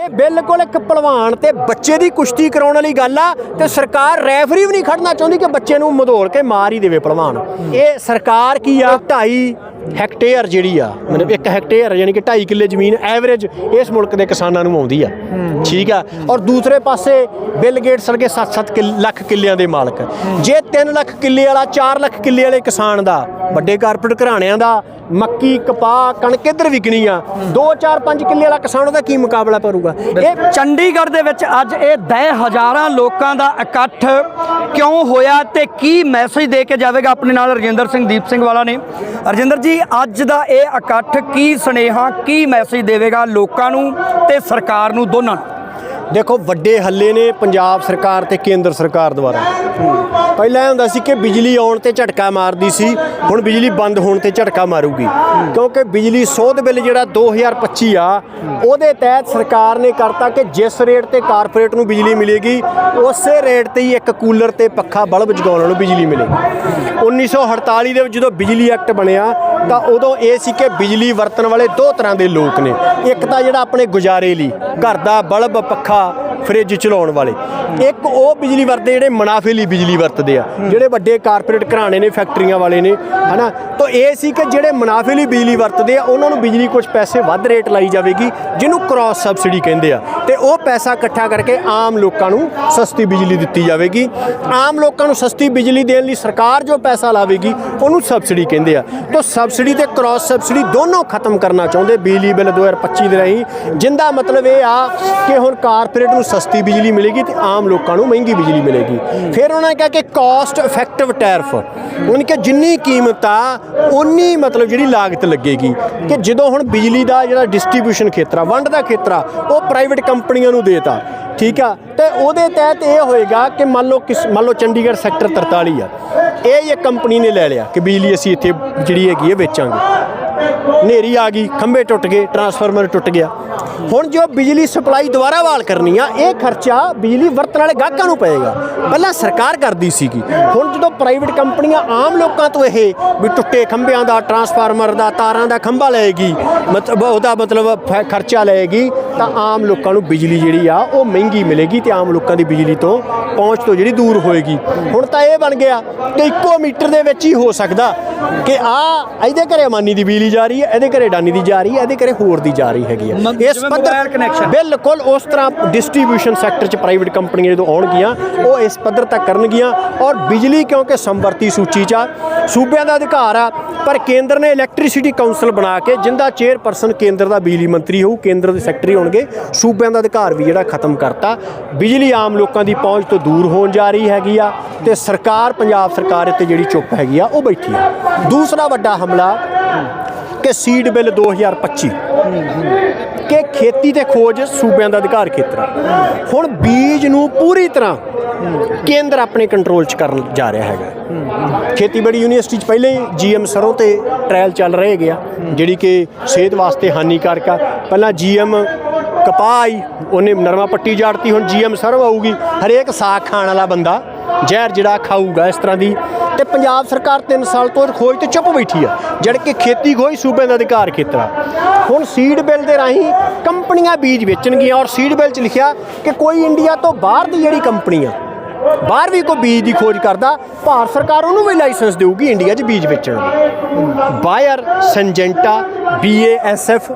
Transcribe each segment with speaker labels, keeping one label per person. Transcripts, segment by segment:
Speaker 1: ਇਹ ਬਿਲਕੁਲ ਇੱਕ ਪਹਿਲਵਾਨ ਤੇ ਬੱਚੇ ਦੀ ਕੁਸ਼ਤੀ ਕਰਾਉਣ ਵਾਲੀ ਗੱਲ ਆ ਤੇ ਸਰਕਾਰ ਰੈਫਰੀ ਵੀ ਨਹੀਂ ਖੜਨਾ ਚਾਹੁੰਦੀ ਕਿ ਬੱਚੇ ਨੂੰ ਮਧੋਲ ਕੇ ਮਾਰ ਹੀ ਦੇਵੇ ਪਹਿਲਵਾਨ। ਇਹ ਸਰਕਾਰ ਕੀ ਆ? 2.5 ਹੈਕਟੇਅਰ ਜਿਹੜੀ ਆ, ਮਤਲਬ 1 ਹੈਕਟੇਅਰ ਯਾਨੀ ਕਿ 2.5 ਕਿੱਲੇ ਜ਼ਮੀਨ ਐਵਰੇਜ ਇਸ ਮੁਲਕ ਦੇ ਕਿਸਾਨਾਂ ਨੂੰ ਆਉਂਦੀ ਆ। ਠੀਕ ਆ? ਔਰ ਦੂਸਰੇ ਪਾਸੇ ਬਿਲ ਗੇਟਸ ਵਰਗੇ 7-7 ਲੱਖ ਕਿੱਲਿਆਂ ਦੇ ਮਾਲਕ। ਜੇ 3 ਲੱਖ ਕਿੱਲੇ ਵਾਲਾ 4 ਲੱਖ ਕਿੱਲੇ ਵਾਲੇ ਕਿਸਾਨ ਦਾ, ਵੱਡੇ ਕਾਰਪੋਰੇਟ ਘਰਾਣਿਆਂ ਦਾ ਮੱਕੀ, ਕਪਾਹ, ਕਣਕ ਇੱਧਰ ਵਿਕਣੀ ਆ। 2 4 5 ਕਿੱਲੇ ਵਾਲਾ ਕਿਸਾਨ ਉਹਦਾ ਕੀ ਮੁਕਾਬਲਾ ਕਰੂਗਾ? ਇਹ
Speaker 2: ਚੰਡੀਗੜ੍ਹ ਦੇ ਵਿੱਚ ਅੱਜ ਇਹ 10 ਹਜ਼ਾਰਾਂ ਲੋਕਾਂ ਦਾ ਇਕੱਠ ਕਿਉਂ ਹੋਇਆ ਤੇ ਕੀ ਮੈਸੇਜ ਦੇ ਕੇ ਜਾਵੇਗਾ ਆਪਣੇ ਨਾਲ ਰਜਿੰਦਰ ਸਿੰਘ, ਦੀਪ ਸਿੰਘ ਵਾਲਾ ਨੇ? ਰਜਿੰਦਰ ਜੀ, ਅੱਜ ਦਾ ਇਹ ਇਕੱਠ ਕੀ ਸੁਨੇਹਾ, ਕੀ ਮੈਸੇਜ ਦੇਵੇਗਾ ਲੋਕਾਂ ਨੂੰ ਤੇ ਸਰਕਾਰ ਨੂੰ ਦੋਨਾਂ ਨੂੰ?
Speaker 1: ਦੇਖੋ, ਵੱਡੇ ਹੱਲੇ ਨੇ ਪੰਜਾਬ ਸਰਕਾਰ ਤੇ ਕੇਂਦਰ ਸਰਕਾਰ ਦੁਆਰਾ। ਪਹਿਲਾਂ ਇਹ ਹੁੰਦਾ ਸੀ ਕਿ ਬਿਜਲੀ ਆਉਣ ਤੇ ਝਟਕਾ ਮਾਰਦੀ ਸੀ, ਹੁਣ ਬਿਜਲੀ ਬੰਦ ਹੋਣ ਤੇ ਝਟਕਾ ਮਾਰੂਗੀ। ਕਿਉਂਕਿ ਬਿਜਲੀ ਸੋਧ ਬਿੱਲ ਜਿਹੜਾ 2025 ਆ, ਉਹਦੇ ਤਹਿਤ ਸਰਕਾਰ ਨੇ ਕਰਤਾ ਕਿ ਜਿਸ ਰੇਟ ਤੇ ਕਾਰਪੋਰੇਟ ਨੂੰ ਬਿਜਲੀ ਮਿਲੇਗੀ, ਉਸੇ ਰੇਟ ਤੇ ਹੀ ਇੱਕ ਕੂਲਰ ਤੇ ਪੱਖਾ ਬਲਬ ਜਗਾਉਣ ਨੂੰ ਬਿਜਲੀ ਮਿਲੇਗੀ। 1948 ਦੇ ਵਿੱਚ ਜਦੋਂ ਬਿਜਲੀ ਐਕਟ ਬਣਿਆ ਤਾਂ ਉਦੋਂ ਇਹ ਸੀ ਕਿ ਬਿਜਲੀ ਵਰਤਣ ਵਾਲੇ ਦੋ ਤਰ੍ਹਾਂ ਦੇ ਲੋਕ ਨੇ। ਇੱਕ ਤਾਂ ਜਿਹੜਾ ਆਪਣੇ ਗੁਜ਼ਾਰੇ ਲਈ ਘਰ ਦਾ ਬਲਬ, ਪੱਖਾ ਫ੍ਰਿਜ ਚਲਾਉਣ ਵਾਲੇ। ਇੱਕ ਉਹ ਬਿਜਲੀ ਵਰਤਦੇ ਜਿਹੜੇ ਮੁਨਾਫੇ ਲਈ ਬਿਜਲੀ ਵਰਤਦੇ ਆ, ਜਿਹੜੇ ਵੱਡੇ ਕਾਰਪੋਰੇਟ ਘਰਾਣੇ ਨੇ, ਫੈਕਟਰੀਆਂ ਵਾਲੇ ਨੇ, ਹਨਾ? ਤਾਂ ਇਹ ਸੀ ਕਿ ਜਿਹੜੇ ਮੁਨਾਫੇ ਲਈ ਬਿਜਲੀ ਵਰਤਦੇ ਆ, ਉਹਨਾਂ ਨੂੰ ਬਿਜਲੀ ਕੁਝ ਪੈਸੇ ਵੱਧ ਰੇਟ ਲਾਈ ਜਾਵੇਗੀ, ਜਿਹਨੂੰ ਕ੍ਰਾਸ ਸਬਸਿਡੀ ਕਹਿੰਦੇ ਆ। ਤੇ ਉਹ ਪੈਸਾ ਇਕੱਠਾ ਕਰਕੇ ਆਮ ਲੋਕਾਂ ਨੂੰ ਸਸਤੀ ਬਿਜਲੀ ਦਿੱਤੀ ਜਾਵੇਗੀ। ਆਮ ਲੋਕਾਂ ਨੂੰ ਸਸਤੀ ਬਿਜਲੀ ਦੇਣ ਲਈ ਸਰਕਾਰ ਜੋ ਪੈਸਾ ਲਾਵੇਗੀ, ਉਹਨੂੰ ਸਬਸਿਡੀ ਕਹਿੰਦੇ ਆ। ਤਾਂ ਸਬਸਿਡੀ ਤੇ ਕ੍ਰਾਸ ਸਬਸਿਡੀ ਦੋਨੋਂ ਖਤਮ ਕਰਨਾ ਚਾਹੁੰਦੇ, ਬਿਜਲੀ ਬਿੱਲ 2025 ਦੇ ਰਾਹੀਂ। ਜਿੰਦਾ ਮਤਲਬ ਇਹ ਆ ਕਿ ਹੁਣ ਕਾਰਪੋਰੇਟ ਨੂੰ ਸਸਤੀ ਬਿਜਲੀ ਮਿਲੇਗੀ ਤੇ ਆਮ ਲੋਕਾਂ ਨੂੰ ਮਹਿੰਗੀ ਬਿਜਲੀ ਮਿਲੇਗੀ। ਫਿਰ ਉਹਨਾਂ ਨੇ ਕਿਹਾ ਕਿ ਕਾਸਟ ਇਫੈਕਟਿਵ ਟੈਰਿਫ ਉਹਨਾਂ ਕਿ ਜਿੰਨੀ ਕੀਮਤ ਆ ਉਨੀ ਮਤਲਬ ਜਿਹੜੀ ਲਾਗਤ ਲੱਗੇਗੀ। ਕਿ ਜਦੋਂ ਹੁਣ ਬਿਜਲੀ ਦਾ ਜਿਹੜਾ ਡਿਸਟ੍ਰੀਬਿਊਸ਼ਨ ਖੇਤਰ ਆ, ਵੰਡ ਦਾ ਖੇਤਰ ਆ, ਉਹ ਪ੍ਰਾਈਵੇਟ ਕੰਪਨੀਆਂ ਨੂੰ ਦੇਤਾ। ਠੀਕ ਆ? ਤੇ ਉਹਦੇ ਤਹਿਤ ਇਹ ਹੋਏਗਾ ਕਿ ਮੰਨ ਲਓ ਕਿਸ ਮੰਨ ਲਓ ਚੰਡੀਗੜ੍ਹ ਸੈਕਟਰ 43 ਆ। ਇਹ ਇੱਕ ਕੰਪਨੀ ਨੇ ਲੈ ਲਿਆ ਕਿ ਬਿਜਲੀ ਅਸੀਂ ਇੱਥੇ ਜਿਹੜੀ ਹੈਗੀ ਹੈ ਵੇਚਾਂਗੇ। ਹਨੇਰੀ ਆ ਗਈ, ਖੰਭੇ ਟੁੱਟ ਗਏ ਟਰਾਂਸਫਾਰਮਰ ਟੁੱਟ ਗਿਆ। ਹੁਣ ਜੋ ਬਿਜਲੀ ਸਪਲਾਈ ਦੁਬਾਰਾ ਬਹਾਲ ਕਰਨੀ ਆ, ਇਹ ਖਰਚਾ ਬਿਜਲੀ ਵਰਤਣ ਵਾਲੇ ਗਾਹਕਾਂ ਨੂੰ ਪਏਗਾ। ਪਹਿਲਾਂ ਸਰਕਾਰ ਕਰਦੀ ਸੀਗੀ। ਹੁਣ ਜਦੋਂ ਪ੍ਰਾਈਵੇਟ ਕੰਪਨੀਆਂ ਆਮ ਲੋਕਾਂ ਤੋਂ ਇਹ ਵੀ ਟੁੱਟੇ ਖੰਭਿਆਂ ਦਾ ਟਰਾਂਸਫਾਰਮਰ ਦਾ, ਤਾਰਾਂ ਦਾ ਖੰਭਾ ਲਏਗੀ, ਮਤਲਬ ਉਹਦਾ ਮਤਲਬ ਫ- ਖਰਚਾ ਲਏਗੀ, ਤਾਂ ਆਮ ਲੋਕਾਂ ਨੂੰ ਬਿਜਲੀ ਜਿਹੜੀ ਆ, ਉਹ ਮਹਿੰਗੀ ਮਿਲੇਗੀ ਤੇ ਆਮ ਲੋਕਾਂ ਦੀ ਬਿਜਲੀ ਤੋਂ ਪਹੁੰਚ ਤੋਂ ਜਿਹੜੀ ਦੂਰ ਹੋਏਗੀ। ਹੁਣ ਤਾਂ ਇਹ ਬਣ ਗਿਆ ਕਿ ਇੱਕੋ ਮੀਟਰ ਦੇ ਵਿੱਚ ਹੀ ਹੋ ਸਕਦਾ ਕਿ ਆ, ਇਹਦੇ ਘਰੇ ਮਾਨੀ ਦੀ ਬਿਜਲੀ ਜਾ ਰਹੀ ਹੈ ਇਹਦੇ ਘਰੇ ਡਾਨੀ ਦੀ ਜਾ ਰਹੀ ਹੈ ਇਹਦੇ ਘਰੇ ਹੋਰ ਦੀ ਜਾ ਰਹੀ ਹੈਗੀ
Speaker 2: ਜਿਵੇਂ mobile connection।
Speaker 1: ਬਿਲਕੁਲ ਉਸ ਤਰ੍ਹਾਂ ਡਿਸਟ੍ਰੀਬਿਊਸ਼ਨ ਸੈਕਟਰ 'ਚ ਪ੍ਰਾਈਵੇਟ ਕੰਪਨੀਆਂ ਜਦੋਂ ਆਉਣਗੀਆਂ ਉਹ ਇਸ ਪੱਧਰ ਤੱਕ ਕਰਨਗੀਆਂ ਔਰ ਬਿਜਲੀ ਕਿਉਂਕਿ ਸੰਵਰਤੀ ਸੂਚੀ 'ਚ ਆ ਸੂਬਿਆਂ ਦਾ ਅਧਿਕਾਰ ਆ ਪਰ ਕੇਂਦਰ ਨੇ ਇਲੈਕਟ੍ਰਿਸਿਟੀ ਕਾਉਂਸਲ ਬਣਾ ਕੇ ਜਿੰਦਾ ਚੇਅਰਪਰਸਨ ਕੇਂਦਰ ਦਾ ਬਿਜਲੀ ਮੰਤਰੀ ਹੋਊ ਕੇਂਦਰ ਦੇ ਸੈਕਟਰੀ ਹੋਣਗੇ ਸੂਬਿਆਂ ਦਾ ਅਧਿਕਾਰ ਵੀ ਜਿਹੜਾ ਖਤਮ ਕਰਤਾ। ਬਿਜਲੀ ਆਮ ਲੋਕਾਂ ਦੀ ਪਹੁੰਚ ਤੋਂ ਦੂਰ ਹੋਣ ਜਾ ਰਹੀ ਹੈਗੀ ਆ ਤੇ ਸਰਕਾਰ ਪੰਜਾਬ ਸਰਕਾਰ ਇੱਥੇ ਜਿਹੜੀ ਚੁੱਪ ਹੈਗੀ ਆ ਉਹ ਬੈਠੀ ਆ। ਦੂਸਰਾ ਵੱਡਾ ਹਮਲਾ ਕਿ ਸੀਡ ਬਿੱਲ 2025 ਕਿ ਖੇਤੀ ਤੇ ਖੋਜ ਸੂਬਿਆਂ ਦਾ ਅਧਿਕਾਰ ਖੇਤਰ। ਆ। ਹੁਣ ਬੀਜ ਨੂੰ ਪੂਰੀ ਤਰ੍ਹਾਂ ਕੇਂਦਰ ਆਪਣੇ ਕੰਟਰੋਲ 'ਚ ਕਰਨ ਜਾ ਰਿਹਾ ਹੈਗਾ। ਖੇਤੀਬਾੜੀ ਯੂਨੀਵਰਸਿਟੀ 'ਚ ਪਹਿਲੇ ਹੀ ਜੀਐਮ ਸਰੋਂ ਤੇ ਟ੍ਰਾਇਲ ਚੱਲ ਰਹੇ ਹੈਗੇ ਆ ਜਿਹੜੀ ਕਿ ਸਿਹਤ ਵਾਸਤੇ ਹਾਨੀਕਾਰਕ ਆ। ਪਹਿਲਾਂ ਜੀਐਮ ਕਪਾਹ ਆਈ, ਉਹਨੇ ਨਰਮਾ ਪੱਟੀ ਜਾੜਤੀ, ਹੁਣ ਜੀਐਮ ਸਰੋਂ ਆਊਗੀ। ਹਰੇਕ ਸਾਗ ਖਾਣ ਵਾਲਾ ਬੰਦਾ ਜ਼ਹਿਰ ਜਿਹੜਾ ਖਾਊਗਾ ਇਸ ਤਰ੍ਹਾਂ ਦੀ। ਤੇ ਪੰਜਾਬ ਸਰਕਾਰ 3 ਸਾਲ ਤੋਂ ਖੋਜ ਤੇ ਚੁੱਪ ਬੈਠੀ ਆ ਜਦ ਕਿ ਖੇਤੀ ਖੋਜ ਸੂਬੇ ਦਾ ਅਧਿਕਾਰ ਖੇਤਰ। ਆ ਹੁਣ ਸੀਡ ਬਿੱਲ ਦੇ ਰਾਹੀਂ ਕੰਪਨੀਆਂ ਬੀਜ ਵੇਚਣਗੀਆਂ ਔਰ ਸੀਡ ਬਿੱਲ 'ਚ ਲਿਖਿਆ ਕਿ ਕੋਈ ਇੰਡੀਆ ਤੋਂ ਬਾਹਰ ਦੀ ਜਿਹੜੀ ਕੰਪਨੀ ਆ, ਬਾਹਰ ਵੀ ਕੋਈ ਬੀਜ ਦੀ ਖੋਜ ਕਰਦਾ, ਭਾਰਤ ਸਰਕਾਰ ਉਹਨੂੰ ਵੀ ਲਾਇਸੈਂਸ ਦੇਊਗੀ ਇੰਡੀਆ 'ਚ ਬੀਜ ਵੇਚਣ ਦਾ ਬਾਇਰ ਸੰਜੈਂਟਾ ਬੀਏਐਸਐਫ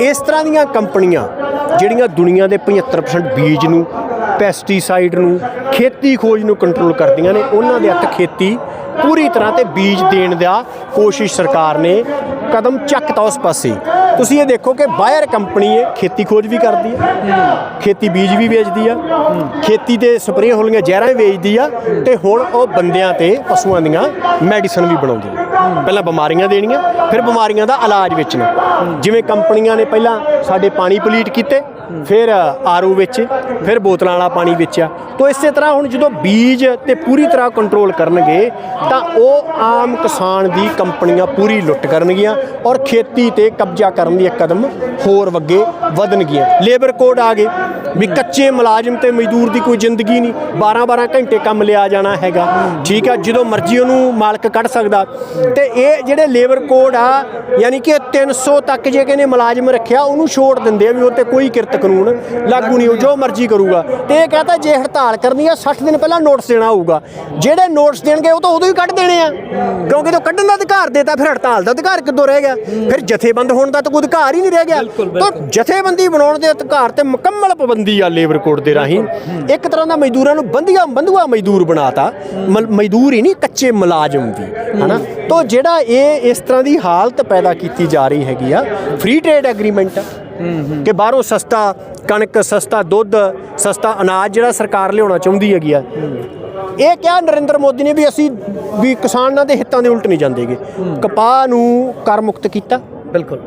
Speaker 1: ਇਸ ਤਰ੍ਹਾਂ ਦੀਆਂ ਕੰਪਨੀਆਂ ਜਿਹੜੀਆਂ ਦੁਨੀਆ ਦੇ 75% ਬੀਜ ਨੂੰ ਪੈਸਟੀਸਾਈਡ ਨੂੰ, ਖੇਤੀ ਖੋਜ ਨੂੰ ਕੰਟਰੋਲ ਕਰਦੀਆਂ ਨੇ। ਉਹਨਾਂ ਦੇ ਹੱਥ ਖੇਤੀ ਪੂਰੀ ਤਰ੍ਹਾਂ ਤੇ ਬੀਜ ਦੇਣ ਦਾ ਕੋਸ਼ਿਸ਼ ਸਰਕਾਰ ਨੇ ਕਦਮ ਚੱਕਤਾ ਉਸ ਪਾਸੇ। ਤੁਸੀਂ ਇਹ ਦੇਖੋ ਕਿ ਬਾਇਰ ਕੰਪਨੀ ਇਹ ਖੇਤੀ ਖੋਜ ਵੀ ਕਰਦੀ ਹੈ ਖੇਤੀ ਬੀਜ ਵੀ ਵੇਚਦੀ ਆ, ਖੇਤੀ ਤੇ ਸਪਰੇਅ ਹੋਲੀਆਂ ਜ਼ਹਿਰਾਂ ਵੀ ਵੇਚਦੀ ਆ ਤੇ ਹੁਣ ਉਹ ਬੰਦਿਆਂ ਤੇ ਪਸ਼ੂਆਂ ਦੀਆਂ ਮੈਡੀਸਨ ਵੀ ਬਣਾਉਂਦੀ ਆ। ਪਹਿਲਾਂ ਬਿਮਾਰੀਆਂ ਦੇਣੀਆਂ, ਫਿਰ ਬਿਮਾਰੀਆਂ ਦਾ ਇਲਾਜ ਵੇਚਣਾ। ਜਿਵੇਂ ਕੰਪਨੀਆਂ ਨੇ ਪਹਿਲਾਂ ਸਾਡੇ ਪਾਣੀ ਪੋਲੀਟ ਕੀਤੇ, ਫਿਰ ਆਰਓ ਵਿੱਚ, ਫਿਰ ਬੋਤਲਾਂ ਵਾਲਾ ਪਾਣੀ ਵੇਚਿਆ। ਤੋ ਇਸੇ ਤਰ੍ਹਾਂ ਹੁਣ ਜਦੋਂ ਬੀਜ ਤੇ ਪੂਰੀ ਤਰ੍ਹਾਂ ਕੰਟਰੋਲ ਕਰਨਗੇ, ਤਾਂ ਉਹ ਆਮ ਕਿਸਾਨ ਦੀ ਕੰਪਨੀਆਂ ਪੂਰੀ ਲੁੱਟ ਕਰਨਗੀਆਂ ਔਰ ਖੇਤੀ ਤੇ ਕਬਜ਼ਾ ਕਰਨ ਦੀ ਕਦਮ ਹੋਰ ਅੱਗੇ ਵਧਣਗੀਆਂ। ਲੇਬਰ ਕੋਡ ਆ ਗਏ ਵੀ ਕੱਚੇ ਮੁਲਾਜ਼ਮ ਤੇ ਮਜ਼ਦੂਰ ਦੀ ਕੋਈ ਜ਼ਿੰਦਗੀ ਨਹੀਂ 12 12 ਘੰਟੇ ਕੰਮ ਲਿਆ ਜਾਣਾ ਹੈਗਾ। ਠੀਕ ਆ, ਜਦੋਂ ਮਰਜ਼ੀ ਉਹਨੂੰ ਮਾਲਕ ਕੱਢ ਸਕਦਾ। ਤੇ ਇਹ ਜਿਹੜੇ ਲੇਬਰ ਕੋਡ ਆ ਯਾਨੀ ਕਿ 300 ਤੱਕ ਜੇ ਕਿਨੇ ਮੁਲਾਜ਼ਮ ਰੱਖਿਆ ਉਹਨੂੰ ਛੋੜ ਦਿੰਦੇ ਆ ਵੀ ਉਹ ਤੇ ਕੋਈ ਕਿਰਤ ਕਾਨੂੰਨ ਲਾਗੂ ਨਹੀਂ ਹੋ ਜੋ ਮਰਜ਼ੀ ਕਰੂਗਾ। ਤੇ ਇਹ ਕਹਤਾ ਜੇ ਹੜਤਾਲ ਕਰਨੀ ਆ 60 ਦਿਨ ਪਹਿਲਾਂ ਨੋਟਿਸ ਦੇਣਾ ਹੋਊਗਾ। ਜਿਹੜੇ ਨੋਟਿਸ ਦੇਣਗੇ ਉਹ ਤਾਂ ਉਦੋਂ ਹੀ ਕੱਢ ਦੇਣੇ ਆ। ਕਿਉਂਕਿ ਤਾਂ ਕੱਢਣ ਦਾ ਅਧਿਕਾਰ ਦੇਤਾ ਫਿਰ ਹੜਤਾਲ ਦਾ ਅਧਿਕਾਰ ਕਿੱਦੋਂ ਰਹਿ ਗਿਆ? ਫਿਰ ਜਥੇਬੰਦ ਹੋਣ ਦਾ ਤਾਂ ਕੋਈ ਅਧਿਕਾਰ ਹੀ ਨਹੀਂ ਰਹਿ ਗਿਆ। ਤਾਂ ਜਥੇਬੰਦੀ ਬਣਾਉਣ ਦੇ ਅਧਿਕਾਰ ਤੇ ਮੁਕੰਮਲ ਪਾਬੰਦੀ ਆ ਲੇਬਰ ਕੋਡ ਦੇ ਰਾਹੀਂ। ਇੱਕ ਤਰ੍ਹਾਂ ਦਾ ਮਜ਼ਦੂਰਾਂ ਨੂੰ ਬੰਦੀਆਂ ਬੰਦੂਆ ਮਜ਼ਦੂਰ ਬਣਾਤਾ। ਮਜ਼ਦੂਰ ਹੀ ਨਹੀਂ ਕੱਚੇ ਮੁਲਾਜ਼ਮ ਵੀ ਹਨਾ? ਤਾਂ ਜਿਹੜਾ ਇਹ ਇਸ ਤਰ੍ਹਾਂ ਦੀ ਹਾਲਤ ਪੈਦਾ ਕੀਤੀ ਜਾ ਰਹੀ ਹੈਗੀ ਆ ਫ੍ਰੀ ਟ੍ਰੇਡ ਐਗਰੀਮੈਂਟ ਕਿ ਬਾਹਰੋਂ ਸਸਤਾ ਕਣਕ ਸਸਤਾ ਦੁੱਧ ਸਸਤਾ ਅਨਾਜ ਜਿਹੜਾ ਸਰਕਾਰ ਲਿਆਉਣਾ ਚਾਹੁੰਦੀ ਹੈਗੀ ਆ। ਇਹ ਕਿਹਾ ਨਰਿੰਦਰ ਮੋਦੀ ਨੇ ਵੀ ਅਸੀਂ ਵੀ ਕਿਸਾਨਾਂ ਦੇ ਹਿੱਤਾਂ ਦੇ ਉਲਟ ਨਹੀਂ ਜਾਂਦੇਗੇ। ਕਪਾਹ ਨੂੰ ਕਰ ਮੁਕਤ ਕੀਤਾ।
Speaker 2: ਬਿਲਕੁਲ।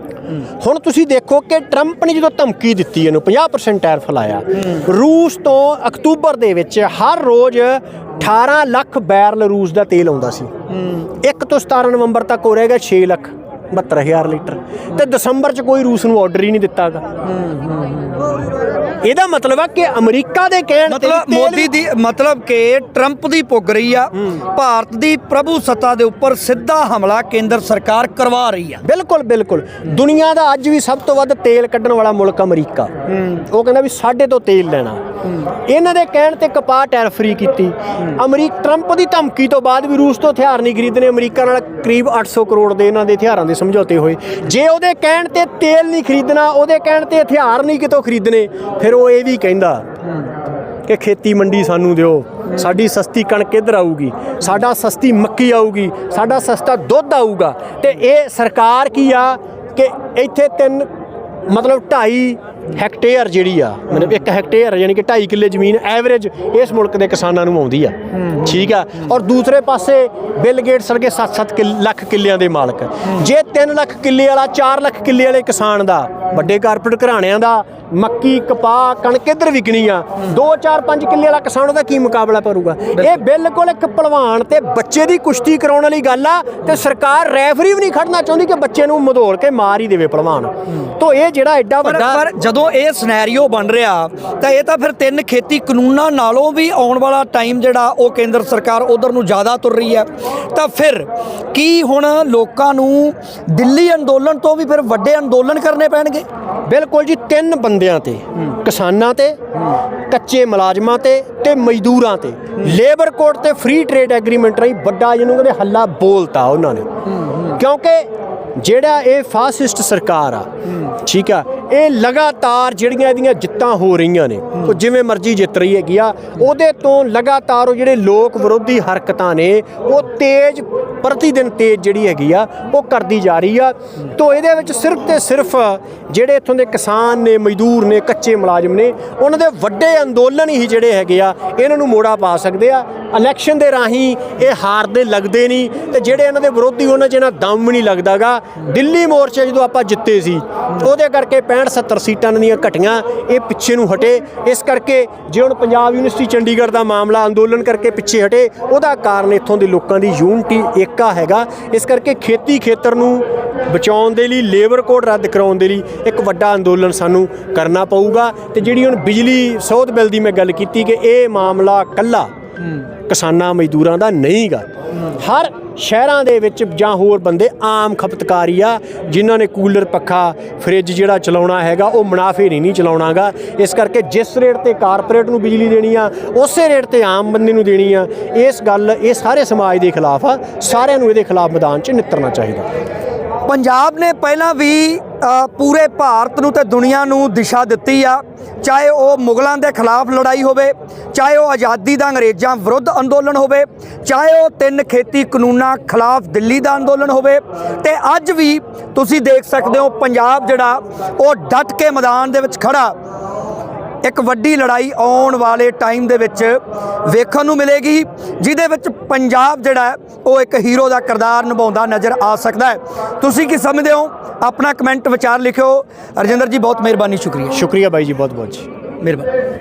Speaker 1: ਹੁਣ ਤੁਸੀਂ ਦੇਖੋ ਕਿ ਟਰੰਪ ਨੇ ਜਦੋਂ ਧਮਕੀ ਦਿੱਤੀ ਇਹਨੂੰ 50% ਟੈਰਿਫ ਲਾਇਆ ਰੂਸ ਤੋਂ ਅਕਤੂਬਰ ਦੇ ਵਿੱਚ ਹਰ ਰੋਜ਼ 18 ਲੱਖ ਬੈਰਲ ਰੂਸ ਦਾ ਤੇਲ ਆਉਂਦਾ ਸੀ। 1 ਤੋਂ 17 ਨਵੰਬਰ ਤੱਕ ਹੋ ਰਹੇਗਾ 6 ਲੱਖ 72000 ਲੀਟਰ। ਤੇ ਦਸੰਬਰ 'ਚ ਕੋਈ ਰੂਸ ਨੂੰ ਆਰਡਰ ਹੀ ਨਹੀਂ ਦਿੱਤਾਗਾ ਇਹਦਾ ਮਤਲਬ ਆ ਕਿ ਅਮਰੀਕਾ ਦੇ ਕਹਿਣ ਤੇ
Speaker 2: ਮਤਲਬ ਮੋਦੀ ਦੀ ਮਤਲਬ ਕਿ ਟਰੰਪ ਦੀ ਪੁੱਗ ਰਹੀ ਆ। ਭਾਰਤ ਦੀ ਪ੍ਰਭੂ ਸੱਤਾ ਦੇ ਉੱਪਰ ਸਿੱਧਾ ਹਮਲਾ ਕੇਂਦਰ ਸਰਕਾਰ ਕਰਵਾ ਰਹੀ ਆ।
Speaker 1: ਬਿਲਕੁਲ ਬਿਲਕੁਲ। ਦੁਨੀਆ ਦਾ ਅੱਜ ਵੀ ਸਭ ਤੋਂ ਵੱਧ ਤੇਲ ਕੱਢਣ ਵਾਲਾ ਮੁਲਕ ਅਮਰੀਕਾ। ਉਹ ਕਹਿੰਦਾ ਵੀ ਸਾਡੇ ਤੋਂ ਤੇਲ ਲੈਣਾ। ਇਹਨਾਂ ਦੇ ਕਹਿਣ ਤੇ ਕਪਾਹ ਟੈਰਿਫ ਫਰੀ ਕੀਤੀ। ਅਮਰੀਕ ਟਰੰਪ ਦੀ ਧਮਕੀ ਤੋਂ ਬਾਅਦ ਵੀ ਰੂਸ ਤੋਂ ਹਥਿਆਰ ਨਹੀਂ ਖਰੀਦਣੇ। ਅਮਰੀਕਾ ਨਾਲ ਕਰੀਬ 800 ਕਰੋੜ ਦੇ ਇਹਨਾਂ ਦੇ ਹਥਿਆਰਾਂ ਦੇ ਸਮਝੌਤੇ ਹੋਏ। ਜੇ ਉਹਦੇ ਕਹਿਣ ਤੇ ਤੇਲ ਨਹੀਂ ਖਰੀਦਣਾ ਉਹਦੇ ਕਹਿਣ ਤੇ ਹਥਿਆਰ ਨਹੀਂ ਕਿਤੋਂ ਖਰੀਦਣੇ ਫਿਰ ਫਿਰ ਉਹ ਇਹ ਵੀ ਕਹਿੰਦਾ ਕਿ ਖੇਤੀ ਮੰਡੀ ਸਾਨੂੰ ਦਿਓ, ਸਾਡੀ ਸਸਤੀ ਕਣਕ ਇੱਧਰ ਆਊਗੀ, ਸਾਡਾ ਸਸਤੀ ਮੱਕੀ ਆਊਗੀ, ਸਾਡਾ ਸਸਤਾ ਦੁੱਧ ਆਊਗਾ ਤੇ ਇਹ ਸਰਕਾਰ ਕੀ ਆ ਕਿ ਇੱਥੇ ਤਿੰਨ ਮਤਲਬ 2.5 ਹੈਕਟੇਅਰ ਜਿਹੜੀ ਆ ਮਤਲਬ ਇੱਕ ਹੈਕਟੇਅਰ ਯਾਨੀ ਕਿ 2.5 ਕਿੱਲੇ ਜ਼ਮੀਨ ਐਵਰੇਜ ਇਸ ਮੁਲਕ ਦੇ ਕਿਸਾਨਾਂ ਨੂੰ ਆਉਂਦੀ ਆ। ਠੀਕ ਆ? ਔਰ ਦੂਸਰੇ ਪਾਸੇ ਬਿਲ ਗੇਟਸ ਵਰਗੇ 7-7 ਲੱਖ ਕਿੱਲਿਆਂ ਦੇ ਮਾਲਕ। ਜੇ 3 ਲੱਖ ਕਿੱਲੇ ਵਾਲਾ 4 ਲੱਖ ਕਿੱਲੇ ਵਾਲੇ ਕਿਸਾਨ ਦਾ ਵੱਡੇ ਕਾਰਪੋਰੇਟ ਘਰਾਣਿਆਂ ਦਾ ਮੱਕੀ ਕਪਾਹ ਕਣਕ ਇੱਧਰ ਵਿਕਣੀ ਆ 2 4 5 ਕਿੱਲੇ ਵਾਲਾ ਕਿਸਾਨ ਉਹਦਾ ਕੀ ਮੁਕਾਬਲਾ ਕਰੂਗਾ? ਇਹ ਬਿਲਕੁਲ। ਇੱਕ ਪਹਿਲਵਾਨ ਤੇ ਬੱਚੇ ਦੀ ਕੁਸ਼ਤੀ ਕਰਾਉਣ ਵਾਲੀ ਗੱਲ ਆ ਤੇ ਸਰਕਾਰ ਰੈਫਰੀ ਵੀ ਨਹੀਂ ਖੜਨਾ ਚਾਹੁੰਦੀ ਕਿ ਬੱਚੇ ਨੂੰ ਮਧੋਲ ਕੇ ਮਾਰ ਹੀ ਦੇਵੇ ਪਹਿਲਵਾਨ। ਤੋਂ ਇਹ ਜਿਹੜਾ ਐਡਾ ਵੱਡਾ
Speaker 2: ਜਦੋਂ ਇਹ ਸਿਨੈਰੀਓ ਬਣ ਰਿਹਾ, ਤਾਂ ਇਹ ਤਾਂ ਫਿਰ ਤਿੰਨ ਖੇਤੀ ਕਾਨੂੰਨਾਂ ਨਾਲੋਂ ਵੀ ਆਉਣ ਵਾਲਾ ਟਾਈਮ ਜਿਹੜਾ ਉਹ ਕੇਂਦਰ ਸਰਕਾਰ ਉਧਰ ਨੂੰ ਜ਼ਿਆਦਾ ਤੁਰ ਰਹੀ ਹੈ। ਤਾਂ ਫਿਰ ਕੀ ਹੁਣ ਲੋਕਾਂ ਨੂੰ ਦਿੱਲੀ ਅੰਦੋਲਨ ਤੋਂ ਵੀ ਫਿਰ ਵੱਡੇ ਅੰਦੋਲਨ ਕਰਨੇ ਪੈਣਗੇ?
Speaker 1: ਬਿਲਕੁਲ ਜੀ, ਤਿੰਨ ਬੰਦਿਆਂ ਤੇ, ਕਿਸਾਨਾਂ ਤੇ, ਕੱਚੇ ਮੁਲਾਜ਼ਮਾਂ ਤੇ ਤੇ ਮਜ਼ਦੂਰਾਂ ਤੇ। ਲੇਬਰ ਕੋਡ ਤੇ ਫ੍ਰੀ ਟ੍ਰੇਡ ਐਗਰੀਮੈਂਟ ਰਾਹੀਂ, ਵੱਡਾ ਜਿਹਨੂੰ ਕਹਿੰਦੇ ਹੱਲਾ ਬੋਲਤਾ ਉਹਨਾਂ ਨੇ। ਕਿਉਂਕਿ ਜਿਹੜਾ ਇਹ ਫਾਸਿਸਟ ਸਰਕਾਰ ਆ, ਠੀਕ ਆ, ਇਹ ਲਗਾਤਾਰ ਜਿਹੜੀਆਂ ਇਹਦੀਆਂ ਜਿੱਤਾਂ ਹੋ ਰਹੀਆਂ ਨੇ, ਉਹ ਜਿਵੇਂ ਮਰਜ਼ੀ ਜਿੱਤ ਰਹੀ ਹੈਗੀ ਆ, ਉਹਦੇ ਤੋਂ ਲਗਾਤਾਰ ਉਹ ਜਿਹੜੇ ਲੋਕ ਵਿਰੋਧੀ ਹਰਕਤਾਂ ਨੇ, ਉਹ ਤੇਜ਼ ਪ੍ਰਤੀ ਦਿਨ ਤੇਜ਼ ਜਿਹੜੀ ਹੈਗੀ ਆ, ਉਹ ਕਰਦੀ ਜਾ ਰਹੀ ਆ। ਤੋਂ ਇਹਦੇ ਵਿੱਚ ਸਿਰਫ ਤੇ ਸਿਰਫ ਜਿਹੜੇ ਇੱਥੋਂ ਦੇ ਕਿਸਾਨ ਨੇ, ਮਜ਼ਦੂਰ ਨੇ, ਕੱਚੇ ਮੁਲਾਜ਼ਮ ਨੇ, ਉਹਨਾਂ ਦੇ ਵੱਡੇ ਅੰਦੋਲਨ ਹੀ ਜਿਹੜੇ ਹੈਗੇ ਆ, ਇਹਨਾਂ ਨੂੰ ਮੋੜਾ ਪਾ ਸਕਦੇ ਆ ਇਲੈਕਸ਼ਨ ਦੇ ਰਾਹੀਂ ਇਹ ਹਾਰਦੇ ਲੱਗਦੇ ਨਹੀਂ ਤੇ ਜਿਹੜੇ ਇਹਨਾਂ ਦੇ ਵਿਰੋਧੀ ਉਹਨਾਂ 'ਚ ਇਹਨਾਂ ਦਮ ਵੀ ਨਹੀਂ ਲੱਗਦਾਗਾ। ਦਿੱਲੀ ਮੋਰਚੇ ਜਦੋਂ ਆਪਾਂ ਜਿੱਤੇ ਸੀ, ਉਹਦੇ ਕਰਕੇ 65 70 ਸੀਟਾਂ ਦੀਆਂ ਘਟੀਆਂ, ਇਹ ਪਿੱਛੇ ਨੂੰ ਹਟੇ। ਇਸ ਕਰਕੇ ਜੇ ਹੁਣ ਪੰਜਾਬ ਯੂਨੀਵਰਸਿਟੀ ਚੰਡੀਗੜ੍ਹ ਦਾ ਮਾਮਲਾ ਅੰਦੋਲਨ ਕਰਕੇ ਪਿੱਛੇ ਹਟੇ, ਉਹਦਾ ਕਾਰਨ ਇੱਥੋਂ ਦੇ ਲੋਕਾਂ ਦੀ ਯੂਨਿਟੀ ਏਕਾ ਹੈਗਾ। ਇਸ ਕਰਕੇ ਖੇਤੀ ਖੇਤਰ ਨੂੰ ਬਚਾਉਣ ਦੇ ਲਈ, ਲੇਬਰ ਕੋਡ ਰੱਦ ਕਰਾਉਣ ਦੇ ਲਈ ਇੱਕ ਵੱਡਾ ਅੰਦੋਲਨ ਸਾਨੂੰ ਕਰਨਾ ਪਊਗਾ। ਤੇ ਜਿਹੜੀ ਹੁਣ ਬਿਜਲੀ ਸੋਧ ਬਿੱਲ ਦੀ ਮੈਂ ਗੱਲ ਕੀਤੀ ਕਿ ਇਹ ਮਾਮਲਾ ਕੱਲਾ ਕਿਸਾਨਾਂ ਮਜ਼ਦੂਰਾਂ ਦਾ ਨਹੀਂਗਾ ਹਰ ਸ਼ਹਿਰਾਂ ਦੇ ਵਿੱਚ ਜਾਂ ਹੋਰ ਬੰਦੇ ਆਮ ਖਪਤਕਾਰੀ ਆ, ਜਿਨ੍ਹਾਂ ਨੇ ਕੂਲਰ ਪੱਖਾ, ਫ੍ਰਿਜ ਜਿਹੜਾ ਚਲਾਉਣਾ ਹੈਗਾ, ਉਹ ਮੁਨਾਫੇ ਨਹੀਂ ਨਹੀਂ ਚਲਾਉਣਾਗਾ ਇਸ ਕਰਕੇ ਜਿਸ ਰੇਟ ਤੇ ਕਾਰਪੋਰੇਟ ਨੂੰ ਬਿਜਲੀ ਦੇਣੀ ਆ, ਉਸੇ ਰੇਟ ਤੇ ਆਮ ਬੰਦੇ ਨੂੰ ਦੇਣੀ ਆ। ਇਸ ਗੱਲ, ਇਹ ਸਾਰੇ ਸਮਾਜ ਦੇ ਖਿਲਾਫ ਆ। ਸਾਰਿਆਂ ਨੂੰ ਇਹਦੇ ਖਿਲਾਫ ਮੈਦਾਨ 'ਚ ਨਿੱਤਰਨਾ ਚਾਹੀਦਾ।
Speaker 2: ਪੰਜਾਬ ਨੇ ਪਹਿਲਾਂ ਵੀ ਪੂਰੇ ਭਾਰਤ ਨੂੰ ਤੇ ਦੁਨੀਆ ਨੂੰ ਦਿਸ਼ਾ ਦਿੱਤੀ ਆ। ਚਾਹੇ ਉਹ ਮੁਗਲਾਂ ਦੇ ਖਿਲਾਫ ਲੜਾਈ ਹੋਵੇ, ਚਾਹੇ ਉਹ ਆਜ਼ਾਦੀ ਦਾ ਅੰਗਰੇਜ਼ਾਂ ਵਿਰੁੱਧ ਅੰਦੋਲਨ ਹੋਵੇ, ਚਾਹੇ ਉਹ ਤਿੰਨ ਖੇਤੀ ਕਾਨੂੰਨਾਂ ਖਿਲਾਫ ਦਿੱਲੀ ਦਾ ਅੰਦੋਲਨ ਹੋਵੇ, ਤੇ ਅੱਜ ਵੀ ਤੁਸੀਂ ਦੇਖ ਸਕਦੇ ਹੋ ਪੰਜਾਬ ਜਿਹੜਾ, ਉਹ ਡਟ ਕੇ ਮੈਦਾਨ ਦੇ ਵਿੱਚ ਖੜਾ। ਇੱਕ ਵੱਡੀ ਲੜਾਈ ਆਉਣ ਵਾਲੇ ਟਾਈਮ ਦੇ ਵਿੱਚ ਵੇਖਣ ਨੂੰ ਮਿਲੇਗੀ। ਜਿਹਦੇ ਵਿੱਚ ਪੰਜਾਬ ਜਿਹੜਾ ਉਹ ਇੱਕ ਹੀਰੋ ਦਾ ਕਿਰਦਾਰ ਨਿਭਾਉਂਦਾ ਨਜ਼ਰ ਆ ਸਕਦਾ ਹੈ। ਤੁਸੀਂ ਕੀ ਸਮਝਦੇ ਹੋ? ਆਪਣਾ ਕਮੈਂਟ ਵਿਚਾਰ ਲਿਖਿਓ। ਰਜਿੰਦਰ ਜੀ ਬਹੁਤ ਮਿਹਰਬਾਨੀ ਸ਼ੁਕਰੀਆ।
Speaker 1: ਸ਼ੁਕਰੀਆ ਬਾਈ ਜੀ ਬਹੁਤ ਬਹੁਤ ਜੀ।
Speaker 2: ਮਿਹਰਬਾਨੀ।